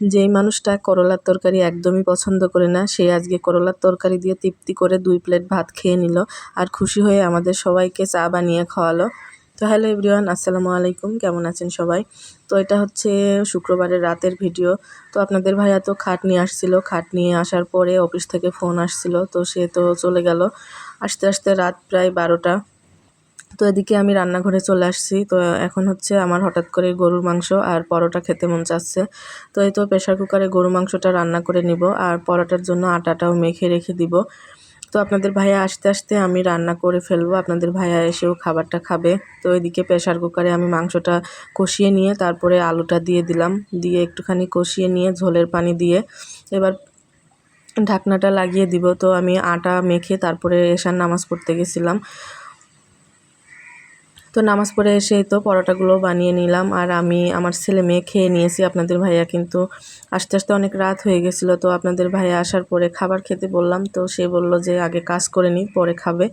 যেই মানুষটা করলার তরকারি একদমই পছন্দ করে না, সে আজকে করলার তরকারি দিয়ে তৃপ্তি করে দুই প্লেট ভাত খেয়ে নিল আর খুশি হয়ে আমাদের সবাইকে চা বানিয়ে খাওয়ালো। তো হ্যালো এভরিওয়ান, আসসালামু আলাইকুম, কেমন আছেন সবাই? তো এটা হচ্ছে শুক্রবারের রাতের ভিডিও। তো আপনাদের ভাইয়া তো খাট নিয়ে আসছিল, খাট নিয়ে আসার পরে অফিস থেকে ফোন আসছিল, তো সে তো চলে গেল। আস্তে আস্তে রাত প্রায় বারোটা। তো এদিকে আমি রান্নাঘরে চলে আসছি। তো এখন হচ্ছে আমার হঠাৎ করে গরুর মাংস আর পরোটা খেতে মন চাচ্ছে। তো এই তো প্রেশার কুকারে গরুর মাংসটা রান্না করে নিব আর পরোটার জন্য আটাটাও মেখে রেখে দিব। তো আপনাদের ভাইয়া আসতে আসতে আমি রান্না করে ফেলব। আপনাদের ভাইয়া এসেও খাবারটা খাবে। তো এদিকে প্রেশার কুকারে আমি মাংসটা কষিয়ে নিয়ে তারপরে আলুটা দিয়ে দিলাম। দিয়ে একটুখানি কষিয়ে নিয়ে ঝোলের পানি দিয়ে এবার ঢাকনাটা লাগিয়ে দিব। তো আমি আটা মেখে তারপরে এসার নামাজ পড়তে গেছিলাম। তো নামাজ পড়ে এসেই তো পরোটাগুলো বানিয়ে নিলাম আর আমি আমার ছেলে মেয়ে খেয়ে নিয়েছি আপনাদের ভাইয়া কিন্তু আস্তে আস্তে অনেক রাত হয়ে গেছিল তো আপনাদের ভাইয়া আসার পরে খাবার খেতে বললাম তো সে বলল যে আগে কাজ করে নিই, পরে খাবে।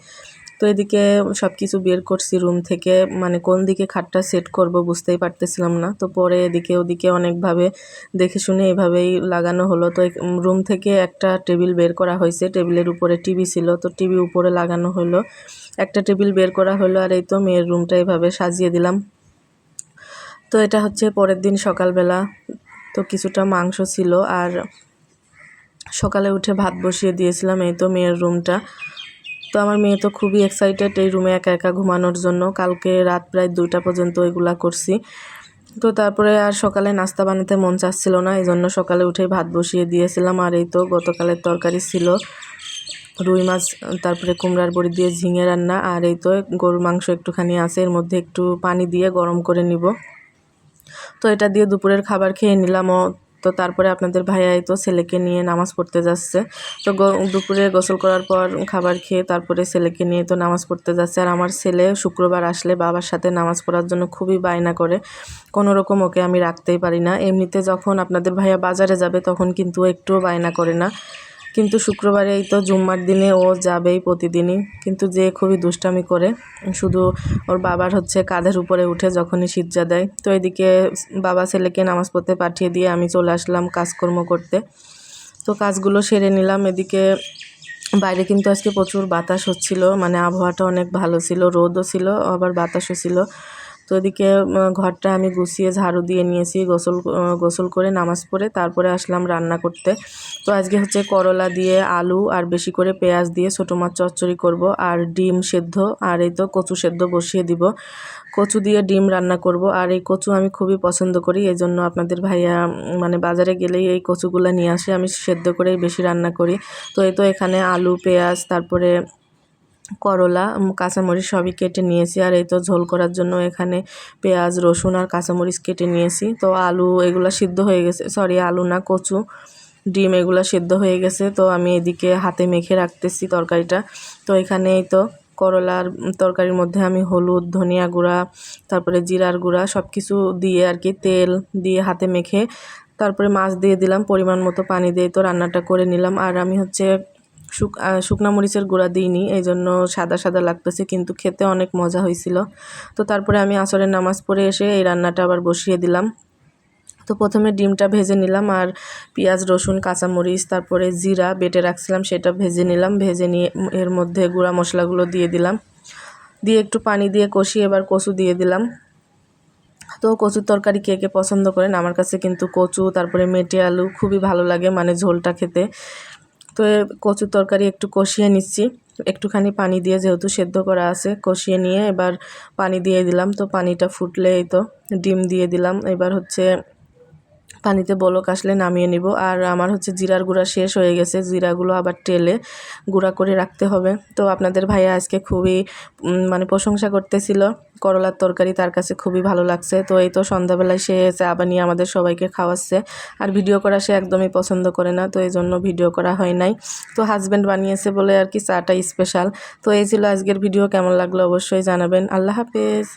তো এদিকে সব কিছু বের করছি রুম থেকে। মানে কোন দিকে খাটটা সেট করব বুঝতেই পারতেছিলাম না। তো পরে এদিকে ওদিকে অনেকভাবে দেখে শুনে এভাবেই লাগানো হলো। তো রুম থেকে একটা টেবিল বের করা হয়েছে। টেবিলের উপরে টিভি ছিল। তো টিভি উপরে লাগানো হলো। একটা টেবিল বের করা হলো আর এই তো মেয়ের রুমটা এভাবে সাজিয়ে দিলাম। তো এটা হচ্ছে পরের দিন সকালবেলা। তো কিছুটা মাংস ছিল আর সকালে উঠে ভাত বসিয়ে দিয়েছিলাম এই তো মেয়ের রুমটা তো আমার মেয়ে তো খুবই এক্সাইটেড এই রুমে একা একা ঘুমানোর জন্য। কালকে রাত প্রায় দুইটা পর্যন্ত ওইগুলা করছি। তো তারপরে আর সকালে নাস্তা বানাতে মন চাচ্ছিল না এই জন্য সকালে উঠে ভাত বসিয়ে দিয়েছিলাম। আর এই তো গতকালের তরকারি ছিল, রুই মাছ, তারপরে কুমড়ার বড়ি দিয়ে ঝিঙে রান্না, আর এই তো গরুর মাংস একটুখানি আছে, এর মধ্যে একটু পানি দিয়ে গরম করে নিব। তো এটা দিয়ে দুপুরের খাবার খেয়ে নিলাম। তো তারপরে আপনাদের ভাইয়াই তো ছেলেকে নিয়ে নামাজ পড়তে যাচ্ছে। তো দুপুরে গোসল করার পর খাবার খেয়ে তারপরে ছেলেকে নিয়ে তো নামাজ পড়তে যাচ্ছে। আর আমার ছেলে শুক্রবার আসলে বাবার সাথে নামাজ পড়ার জন্য খুবই বায়না করে। কোনো রকম ওকে আমি রাখতেই পারি না। এমনিতে যখন আপনাদের ভাইয়া বাজারে যাবে তখন কিন্তু একটুও বায়না করে না। কিন্তু শুক্রবারে এই তো জুম্মার দিনে ও যাবেই প্রতিদিনই। কিন্তু যে খুবই দুষ্টামি করে, শুধু ওর বাবার হচ্ছে কাঁধের উপরে উঠে যখনই সিজ্জা দেয়। তো এদিকে বাবা ছেলেকে নামাজ পড়তে পাঠিয়ে দিয়ে আমি চলে আসলাম কাজকর্ম করতে। তো কাজগুলো সেরে নিলাম। এদিকে বাইরে কিন্তু আজকে প্রচুর বাতাস হচ্ছিল মানে আবহাওয়াটা অনেক ভালো ছিল, রোদও ছিল, আবার বাতাসও ছিল। তো এদিকে ঘরটা আমি গুছিয়ে ঝাড়ু দিয়ে নিয়েছি, গোসল গোসল করে নামাজ পড়ে তারপরে আসলাম রান্না করতে। তো আজকে হচ্ছে করলা দিয়ে আলু আর বেশি করে পেঁয়াজ দিয়ে ছোটো মাছ চচ্চড়ি করব আর ডিম সেদ্ধ আর এই তো কচু সেদ্ধ বসিয়ে দিব। কচু দিয়ে ডিম রান্না করব আর এই কচু আমি খুবই পছন্দ করি, এই জন্য আপনাদের ভাইয়া মানে বাজারে গেলেই এই কচুগুলো নিয়ে আসে, আমি সেদ্ধ করেই বেশি রান্না করি। তো এই তো এখানে আলু, পেঁয়াজ, তারপরে করলা কাঁচামরিচ সবই কেটে নিয়েছি। আর এই তো ঝোল করার জন্য এখানে পেঁয়াজ, রসুন আর কাঁচামরিচ কেটে নিয়েছি। তো আলু এগুলো সিদ্ধ হয়ে গেছে সরি আলু না, কচু, ডিম এগুলো সিদ্ধ হয়ে গেছে। তো আমি এদিকে হাতে মেখে রাখতেছি তরকারিটা। তো এখানে এই তো করলার তরকারির মধ্যে আমি হলুদ, ধনিয়া গুঁড়া, তারপরে জিরার গুঁড়া সব কিছু দিয়ে আর কি তেল দিয়ে হাতে মেখে তারপরে মাছ দিয়ে দিলাম, পরিমাণ মতো পানি দিয়ে তো রান্নাটা করে নিলাম। আর আমি হচ্ছে শুকনা মরিচের গুঁড়া দিইনি এই জন্য সাদা সাদা লাগতেছে, কিন্তু খেতে অনেক মজা হয়েছিল। তো তারপরে আমি আসরের নামাজ পড়ে এসে এই রান্নাটা আবার বসিয়ে দিলাম। তো প্রথমে ডিমটা ভেজে নিলাম আর পেঁয়াজ, রসুন, কাঁচামরিচ, তারপরে জিরা বেটে রাখছিলাম, সেটা ভেজে নিলাম, ভেজে নিয়ে এর মধ্যে গুঁড়া মশলাগুলো দিয়ে দিলাম। দিয়ে একটু পানি দিয়ে কষিয়ে এবার কচু দিয়ে দিলাম। তো কচুর তরকারি কে কে পছন্দ করেন? আমার কাছে কিন্তু কচু, তারপরে মেটে আলু খুবই ভালো লাগে মানে ঝোলটা খেতে। তো কচুর তরকারি একটু কষিয়ে নিচ্ছি। একটুখানি পানি দিয়ে যেহেতু সেদ্ধ করা আছে, কষিয়ে নিয়ে এবার পানি দিয়ে দিলাম। তো পানিটা ফুটলেই তো, ডিম দিয়ে দিলাম। এবার হচ্ছে পানিতে বলক আসলে নামিয়ে নিব। আর আমার হচ্ছে জিরার গুঁড়া শেষ হয়ে গেছে। জিরাগুলো আবার টেলে গুঁড়া করে রাখতে হবে। তো আপনাদের ভাইয়া আজকে খুবই মানে প্রশংসা করতেছিল। করলার তরকারি তার কাছে খুবই ভালো লাগছে। তো এই তো সন্ধ্যাবেলায় সে এসে চা বানিয়ে আমাদের সবাইকে খাওয়াচ্ছে। আর ভিডিও করা সে একদমই পছন্দ করে না। তো এই জন্য ভিডিও করা হয় নাই। তো হাজব্যান্ড বানিয়েছে বলে আর কি চাটা স্পেশাল তো এই ছিল আজকের ভিডিও। কেমন লাগল অবশ্যই জানাবেন। আল্লাহ হাফেজ।